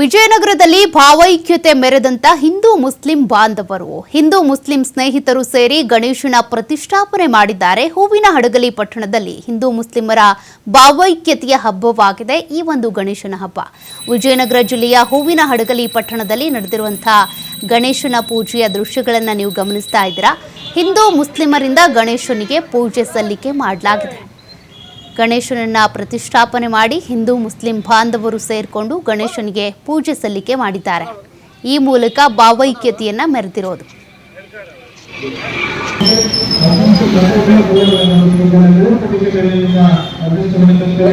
ವಿಜಯನಗರದಲ್ಲಿ ಭಾವೈಕ್ಯತೆ ಮೆರೆದಂತ ಹಿಂದೂ ಮುಸ್ಲಿಂ ಬಾಂಧವರು. ಹಿಂದೂ ಮುಸ್ಲಿಂ ಸ್ನೇಹಿತರು ಸೇರಿ ಗಣೇಶನ ಪ್ರತಿಷ್ಠಾಪನೆ ಮಾಡಿದ್ದಾರೆ. ಹೂವಿನ ಹಡಗಲಿ ಪಟ್ಟಣದಲ್ಲಿ ಹಿಂದೂ ಮುಸ್ಲಿಮರ ಭಾವೈಕ್ಯತೆಯ ಹಬ್ಬವಾಗಿದೆ. ಈ ಒಂದು ಗಣೇಶನ ಹಬ್ಬ. ವಿಜಯನಗರ ಜಿಲ್ಲೆಯ ಹೂವಿನ ಹಡಗಲಿ ಪಟ್ಟಣದಲ್ಲಿ ನಡೆದಿರುವಂತಹ ಗಣೇಶನ ಪೂಜೆಯ ದೃಶ್ಯಗಳನ್ನು ನೀವು ಗಮನಿಸ್ತಾ ಇದ್ದೀರಾ. ಹಿಂದೂ ಮುಸ್ಲಿಮರಿಂದ ಗಣೇಶನಿಗೆ ಪೂಜೆ ಸಲ್ಲಿಕೆ ಮಾಡಲಾಗಿದೆ. ಗಣೇಶನನ್ನ ಪ್ರತಿಷ್ಠಾಪನೆ ಮಾಡಿ ಹಿಂದೂ ಮುಸ್ಲಿಂ ಬಾಂಧವರು ಸೇರಿಕೊಂಡು ಗಣೇಶನಿಗೆ ಪೂಜೆ ಸಲ್ಲಿಕೆ ಮಾಡಿದ್ದಾರೆ. ಈ ಮೂಲಕ ಭಾವೈಕ್ಯತೆಯನ್ನ ಮೆರೆದಿರೋದು.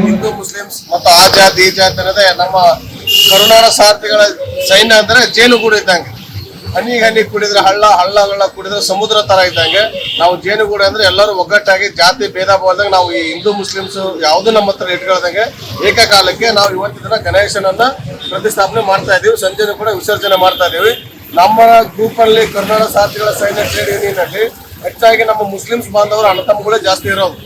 ಹಿಂದೂ ಮುಸ್ಲಿಮ್ಸ್ ಮತ್ತು ಆ ಜಾತಿ, ಈ ಜಾತಿ ನಮ್ಮ ಕರುಣಾರ ಸಾರ್ಥಿಗಳ ಸೈನ್ಯ ಅಂದ್ರೆ ಜೇನುಗೂಡು ಇದ್ದಂಗೆ. ಹನಿಗೆ ಹನಿ ಕುಡಿದ್ರೆ ಹಳ್ಳ ಹಳ್ಳ ಹಳ್ಳ ಕುಡಿದ್ರೆ ಸಮುದ್ರ ತರ ಇದ್ದಂಗೆ. ನಾವು ಜೇನುಗೂಡು ಅಂದ್ರೆ ಎಲ್ಲರೂ ಒಗ್ಗಟ್ಟಾಗಿ ಜಾತಿ ಭೇದ ಭಾವದಾಗ ನಾವು ಈ ಹಿಂದೂ ಮುಸ್ಲಿಮ್ಸ್ ಯಾವ್ದು ನಮ್ಮ ಹತ್ರ ಇಟ್ಕೊಳ್ದಂಗೆ ಏಕಕಾಲಕ್ಕೆ ನಾವು ಇವತ್ತಿನ ಗಣೇಶನನ್ನ ಪ್ರತಿಷ್ಠಾಪನೆ ಮಾಡ್ತಾ ಇದೀವಿ ಸಂಜೆನೂ ಕೂಡ ವಿಸರ್ಜನೆ ಮಾಡ್ತಾ ಇದೀವಿ ನಮ್ಮ ಗ್ರೂಪ್ ಅಲ್ಲಿ ಕರ್ನಾಟಕ ಸಾರ್ಥಿಗಳ ಸೈನ್ಯ ಟ್ರೇಡ್ ಯೂನಿಯನ್ ಅಲ್ಲಿ ಹೆಚ್ಚಾಗಿ ನಮ್ಮ ಮುಸ್ಲಿಮ್ಸ್ ಬಾಂಧವರು ಅಣ್ಣತಮ್ಮಗಳೇ ಜಾಸ್ತಿ ಇರೋದು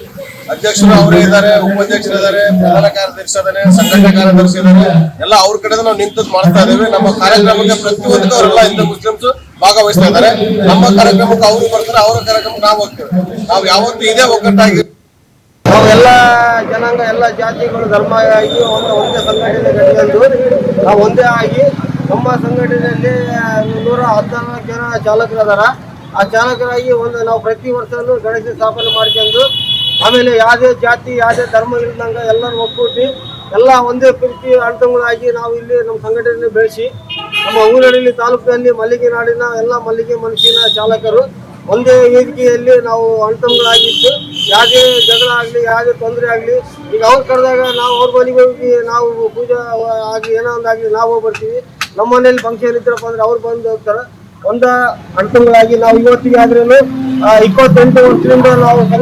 ಅಧ್ಯಕ್ಷರು ಅವರೇ ಇದ್ದಾರೆ ಉಪಾಧ್ಯಕ್ಷರು ಇದ್ದಾರೆ ಪ್ರಧಾನ ಕಾರ್ಯದರ್ಶಿ ಇದಾರೆ, ಸಂಘಟನೆ ಕಾರ್ಯದರ್ಶಿ ಇದ್ದಾರೆ ಎಲ್ಲ ಅವ್ರ ಕಡೆ ನಾವು ನಿಂತು ಮಾಡ್ತಾ ಇದ್ದೇವೆ. ನಮ್ಮ ಕಾರ್ಯಕ್ರಮಕ್ಕೆ ಪ್ರತಿಯೊಂದಕ್ಕೂ ಅವರೆಲ್ಲ ಹಿಂದೂ ಮುಸ್ಲಿಮ್ಸ್ ಭಾಗವಹಿಸ್ತಾ ಇದ್ದಾರೆ. ನಮ್ಮ ಕಾರ್ಯಕ್ರಮಕ್ಕೆ ಅವರು ಬರ್ತಾರೆ, ಅವರ ಕಾರ್ಯಕ್ರಮಕ್ಕೆ ನಾವು ಹೋಗ್ತೇವೆ. ನಾವು ಯಾವತ್ತೂ ಇದೇ ಒಗ್ಗಟ್ಟಾಗಿ ನಾವು ಎಲ್ಲ ಜನಾಂಗ, ಎಲ್ಲ ಜಾತಿಗಳು, ಧರ್ಮ ಆಗಿ ಒಂದು ಒಂದೇ ಸಂಘಟನೆ ಕಟ್ಟಿಕೊಂಡು ನಾವು ಒಂದೇ ಆಗಿ ನಮ್ಮ ಸಂಘಟನೆಯಲ್ಲಿ ನೂರ ಹದಿನಾಲ್ಕು ಜನ ಚಾಲಕರಾದಾರ ಆ ಚಾಲಕರಾಗಿ ಒಂದು ನಾವು ಪ್ರತಿ ವರ್ಷವೂ ಗಣೇಶ ಸ್ಥಾಪನೆ ಮಾಡ್ಕೊಂಡು ಆಮೇಲೆ ಯಾವುದೇ ಜಾತಿ, ಯಾವುದೇ ಧರ್ಮ ಇಲ್ದಂಗೆ ಎಲ್ಲರೂ ಒಕ್ಕೂಟಿ ಎಲ್ಲ ಒಂದೇ ಪ್ರೀತಿ ಅರ್ಥಗಳಾಗಿ ನಾವು ಇಲ್ಲಿ ನಮ್ಮ ಸಂಘಟನೆ ಬೆಳೆಸಿ ನಮ್ಮ ಊರಲ್ಲಿ ತಾಲೂಕಿನಲ್ಲಿ ಮಲ್ಲಿಗೆ ನಾಡಿನ ಎಲ್ಲ ಮಲ್ಲಿಗೆ ಮನುಷ್ಯನ ಚಾಲಕರು ಒಂದೇ ವೇದಿಕೆಯಲ್ಲಿ ನಾವು ಅಣ್ತಂಗಳಾಗಿದ್ದು ಯಾವುದೇ ಜಗಳ ಆಗಲಿ, ಯಾವುದೇ ತೊಂದರೆ ಆಗಲಿ, ಈಗ ಅವ್ರು ಕರೆದಾಗ ನಾವು ಅವ್ರ ಮನೆಗೆ ಹೋಗಿ ನಾವು ಪೂಜಾ ಆಗಲಿ ಏನೋ ಒಂದಾಗಲಿ ನಾವು ಬರ್ತೀವಿ. ನಮ್ಮ ಮನೇಲಿ ಫಂಕ್ಷನ್ ಇದ್ರಪ್ಪ ಅಂದ್ರೆ ಅವ್ರು ಬಂದು ಹೋಗ್ತಾರೆ. ಒಂದ ಅಣ್ತಂಗಳಾಗಿ ನಾವು ಇವತ್ತಿಗೆ ಆದ್ರೂ ಇಪ್ಪತ್ತೆಂಟು ವರ್ಷದಿಂದ ನಾವು